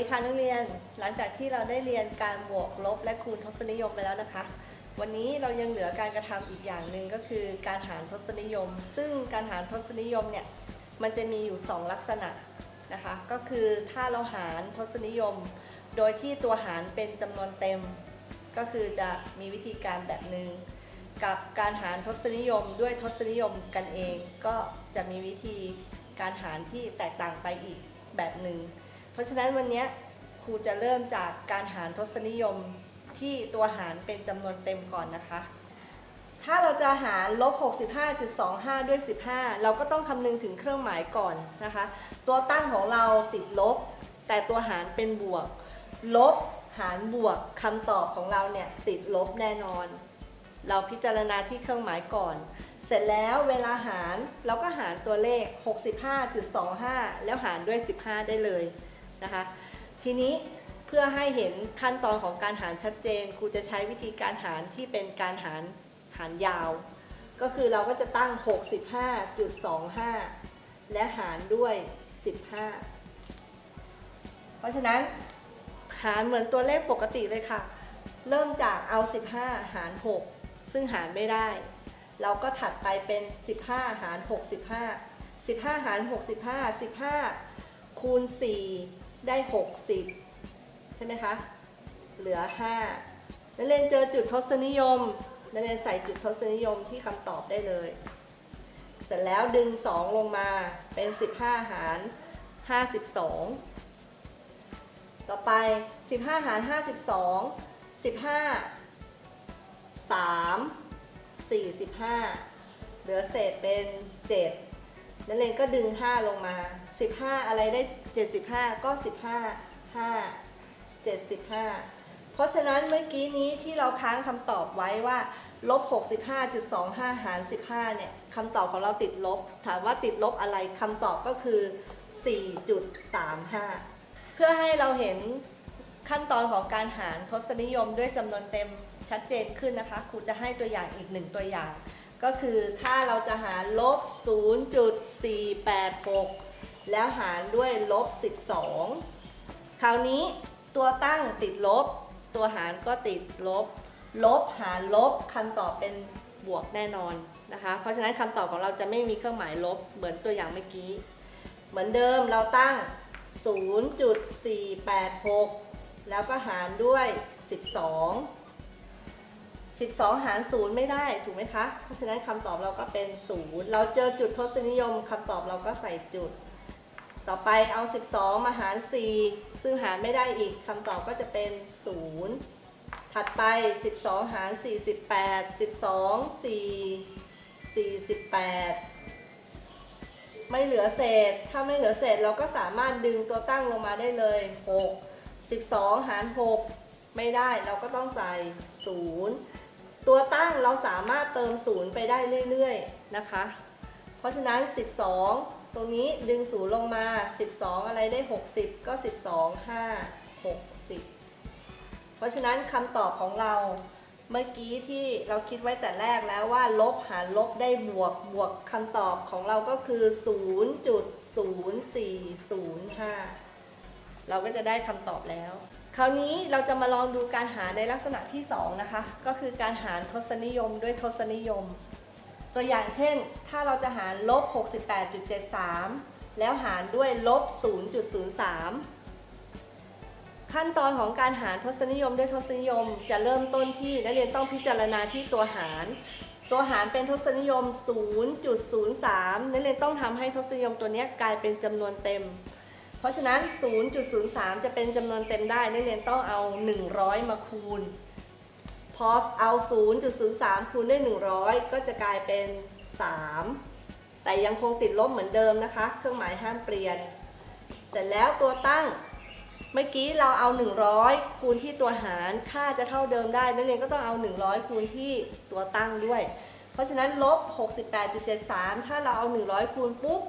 ีค่ะนักเรียน หลังจากที่เราได้เรียนการบวกลบและคูณทศนิยมไปแล้วนะคะ วันนี้เรายังเหลือการกระทำอีกอย่างหนึ่งก็คือการหารทศนิยม ซึ่งการหารทศนิยมเนี่ยมันจะมีอยู่ 2 ลักษณะนะคะ ก็คือถ้าเราหารทศนิยม โดยที่ตัวหารเป็นจำนวนเต็ม ก็คือจะมีวิธีการแบบหนึ่งกับการหารทศนิยมด้วยทศนิยมกันเอง ก็จะมีวิธีการหารที่แตกต่างไปอีกแบบหนึ่ง ราะฉะนั้นวันนี้ครูจะเริ่มจากการหารทศนิยมที่ตัวหารเป็นจำนวนเต็มก่อนนะคะ ถ้าเราจะหารลบ 65.25 ด้วย 15 เราก็ต้องคำนึงถึงเครื่องหมายก่อนนะคะ ตัวตั้งของเราติดลบ แต่ตัวหารเป็นบวก ลบหารบวกคำตอบของเราเนี่ยติดลบแน่นอน เราพิจารณาที่เครื่องหมายก่อน เสร็จแล้วเวลาหารเราก็หารตัวเลข 65.25 แล้วหารด้วย 15 ได้เลย นะคะ ทีนี้เพื่อให้เห็นขั้นตอนของการหารชัดเจนครูจะใช้วิธีการหารที่เป็นการหารหารยาว ก็คือเราก็จะตั้ง 65.25 และหารด้วย 15 เพราะฉะนั้นหารเหมือนตัวเลขปกติเลยค่ะ เริ่มจากเอา 15 หาร 6 ซึ่งหารไม่ได้ เราก็ถัดไปเป็น 15 หาร 65 15 หาร 65 15 คูณ 4 ได้ 60 ใช่ไหมคะ เหลือ 5 นักเรียนเจอจุดทศนิยม นักเรียนใส่จุดทศนิยมที่คำตอบได้เลย เสร็จแล้วดึง 2 ลงมาเป็น 15 หาร 52 ต่อไป 15 หาร 52 15 3 45 เหลือเศษเป็น 7 นักเรียนก็ดึง 5 ลงมา 15 อะไรได้ 75 ก็ 15 5 75 เพราะฉะนั้นเมื่อกี้นี้ที่เราค้างคำตอบไว้ว่าลบ65.25 หาร 15 เนี่ยคำตอบของเราติดลบ ถามว่าติดลบอะไรคำตอบก็คือ 4.35 เพื่อให้เราเห็นขั้นตอนของการหารทศนิยมด้วยจำนวนเต็มชัดเจนขึ้นนะคะครูจะให้ตัวอย่างอีกหนึ่งตัวอย่าง ก็คือถ้าเราจะหารลบ 0.486 แล้วหารด้วยลบ 12 คราวนี้ตัวตั้งติดลบ ตัวหารก็ติดลบ ลบหารลบคำตอบเป็นบวกแน่นอนนะคะ เพราะฉะนั้นคำตอบของเราจะไม่มีเครื่องหมายลบเหมือนตัวอย่างเมื่อกี้ เหมือนเดิมเราตั้ง 0.486 แล้วก็หารด้วย 12 12 หาร 0 ไม่ได้ถูกไหมคะ เพราะฉะนั้นคำตอบเราก็เป็น 0 เราเจอจุดทศนิยมคำตอบเราก็ใส่จุด ต่อไปเอา 12 มาหาร 4 ซึ่งหารไม่ได้อีกคำตอบก็จะเป็น 0 ถัดไป 12 หาร 48 12 4 48ไม่เหลือเศษ ถ้าไม่เหลือเศษเราก็สามารถดึงตัวตั้งลงมาได้เลย 6 12 หาร 6 ไม่ได้เราก็ต้องใส่ 0 ตัวตั้งเราสามารถเติม0ไปได้เรื่อยๆนะคะ เพราะฉะนั้น 12 ตรงนี้ดึง0ลงมา 12 อะไรได้ 60 ก็ 12 5 60 เพราะฉะนั้นคำตอบของเราเมื่อกี้ที่เราคิดไว้แต่แรกแล้วว่าลบหารลบได้บวกบวกคำตอบของเราก็คือ 0.0405 เราก็จะได้คำตอบแล้ว คราวนี้เราจะมาลองดูการหารในลักษณะที่ 2 นะคะ ก็คือการหารทศนิยมด้วยทศนิยม ตัวอย่างเช่น ถ้าเราจะหารลบ 68.73 แล้วหารด้วยลบ 0.03 ขั้นตอนของการหารทศนิยมด้วยทศนิยม จะเริ่มต้นที่นักเรียนต้องพิจารณาที่ตัวหาร ตัวหารเป็นทศนิยม 0.03 นักเรียนต้องทำให้ทศนิยมตัวนี้กลายเป็นจำนวนเต็ม เพราะฉะนั้น 0.03 จะเป็นจำนวนเต็มได้นักเรียนต้องเอา 100 มาคูณ พอเอา 0.03 คูณด้วย 100 ก็จะกลายเป็น 3 แต่ยังคงติดลบเหมือนเดิมนะคะ เครื่องหมายห้ามเปลี่ยน เสร็จแล้วตัวตั้งเมื่อกี้เราเอา 100 คูณที่ตัวหารค่าจะเท่าเดิมได้นักเรียนก็ต้องเอา 100 คูณที่ตัวตั้งด้วย เพราะฉะนั้นลบ 68.73 ถ้าเราเอา 100 คูณปุ๊บ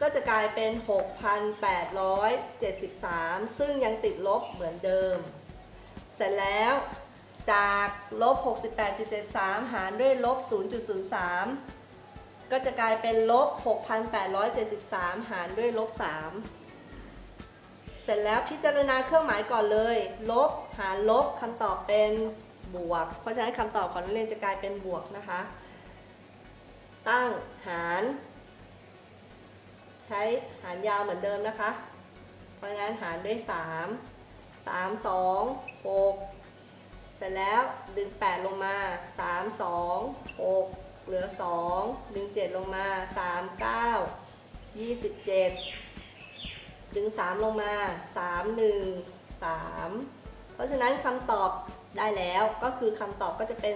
ก็จะกลายเป็น 6,873 ซึ่งยังติดลบเหมือนเดิม เสร็จแล้วจากลบ 68.73 หารด้วยลบ 0.03 ก็จะกลายเป็นลบ 6,873 หารด้วยลบ 3 เสร็จแล้วพิจารณาเครื่องหมายก่อนเลย ลบหารลบคำตอบเป็นบวก เพราะฉะนั้นคำตอบของนักเรียนจะกลายเป็นบวกนะคะ ตั้งหาร ช้หารยาวเหมือนเดิมนะคะ เพราะฉะนั้นหารด้วย 3 3 2 6 เสร็จแล้วดึง 8 ลงมา 3 2 6 เหลือ 2 ดึง 7 ลงมา 3 9 27 ดึง 3 ลงมา 3 1 3 เพราะฉะนั้นคำตอบได้แล้วก็คือคำตอบก็จะเป็น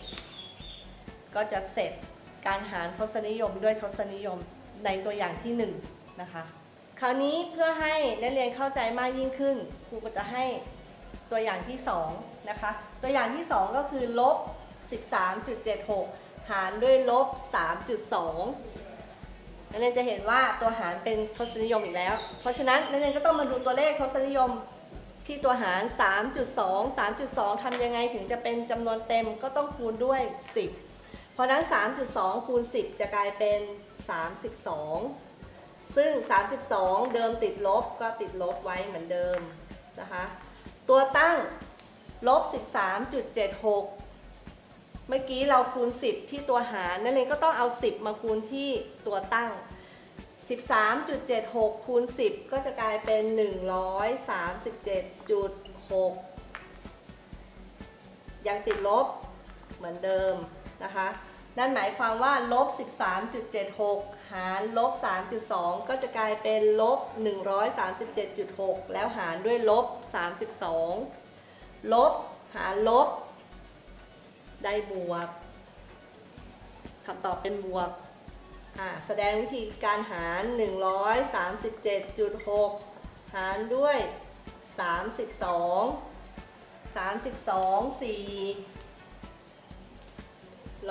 2,291 ก็จะเสร็จ การหารทศนิยมด้วยทศนิยมในตัวอย่างที่1นนะคะคราวนี้เพื่อให้นักเรียนเข้าใจมากยิ่งขึ้นครูก็จะให้ตัวอย่างที่2นะคะตัวอย่างที่ 2 ก็คือลบ 13.76 หารด้วยลบ 3.2 นักเรียนจะเห็นว่าตัวหารเป็นทศนิยมอีกแล้ว เพราะฉะนั้นนักเรียนก็ต้องมาดูตัวเลขทศนิยมที่ตัวหาร 3.2 3.2ทำยังไงถึงจะเป็นจำนวนเต็มก็ต้องคูณด้วย 10 ราะนั้น 3.2 คูณ 10 จะกลายเป็น 32 ซึ่ง 32 เดิมติดลบก็ติดลบไว้เหมือนเดิมนะคะ ตัวตั้งลบ 13.76 เมื่อกี้เราคูณ 10 ที่ตัวหารนักเรียนก็ต้องเอา 10 มาคูณที่ตัวตั้ง 13.76 คูณ 10 ก็จะกลายเป็น 137.6 ยังติดลบเหมือนเดิมนะคะ นั่นหมายความว่าลบ 13.76 หารลบ 3.2 ก็จะกลายเป็นลบ 137.6 แล้วหารด้วยลบ 32 ลบหารลบ ได้บวกคำตอบเป็นบวกอ่าแสดงวิธีการหาร 137.6 หารด้วย 32 32 4 128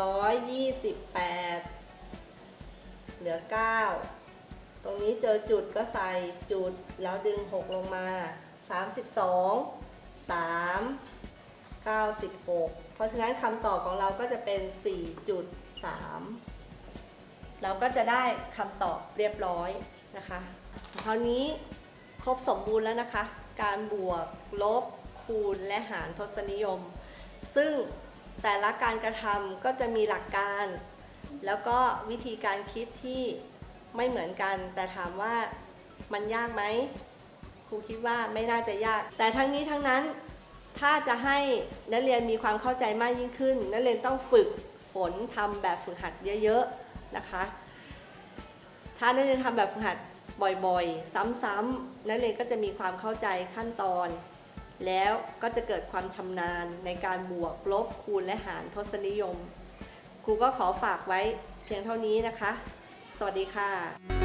เหลือ9ตรงนี้เจอจุดก็ใส่จุดแล้วดึง6ลงมา32 3 96เพราะฉะนั้นคำตอบของเราก็จะเป็น4.3เราก็จะได้คำตอบเรียบร้อยนะคะคราวนี้ครบสมบูรณ์แล้วนะคะ การบวกลบคูณและหารทศนิยม ซึ่ง แต่ละการกระทำก็จะมีหลักการ แล้วก็วิธีการคิดที่ไม่เหมือนกัน แต่ถามว่ามันยากไหมครูคิดว่าไม่น่าจะยาก แต่ทั้งนี้ทั้งนั้นถ้าจะให้นักเรียนมีความเข้าใจมากยิ่งขึ้น นักเรียนต้องฝึกฝนทำแบบฝึกหัดเยอะๆนะคะ ถ้านักเรียนทำแบบฝึกหัดบ่อยๆ ซ้ำๆนักเรียนก็จะมีความเข้าใจขั้นตอน แล้วก็จะเกิดความชำนาญในการบวกลบคูณและหารทศนิยม ครูก็ขอฝากไว้เพียงเท่านี้นะคะ สวัสดีค่ะ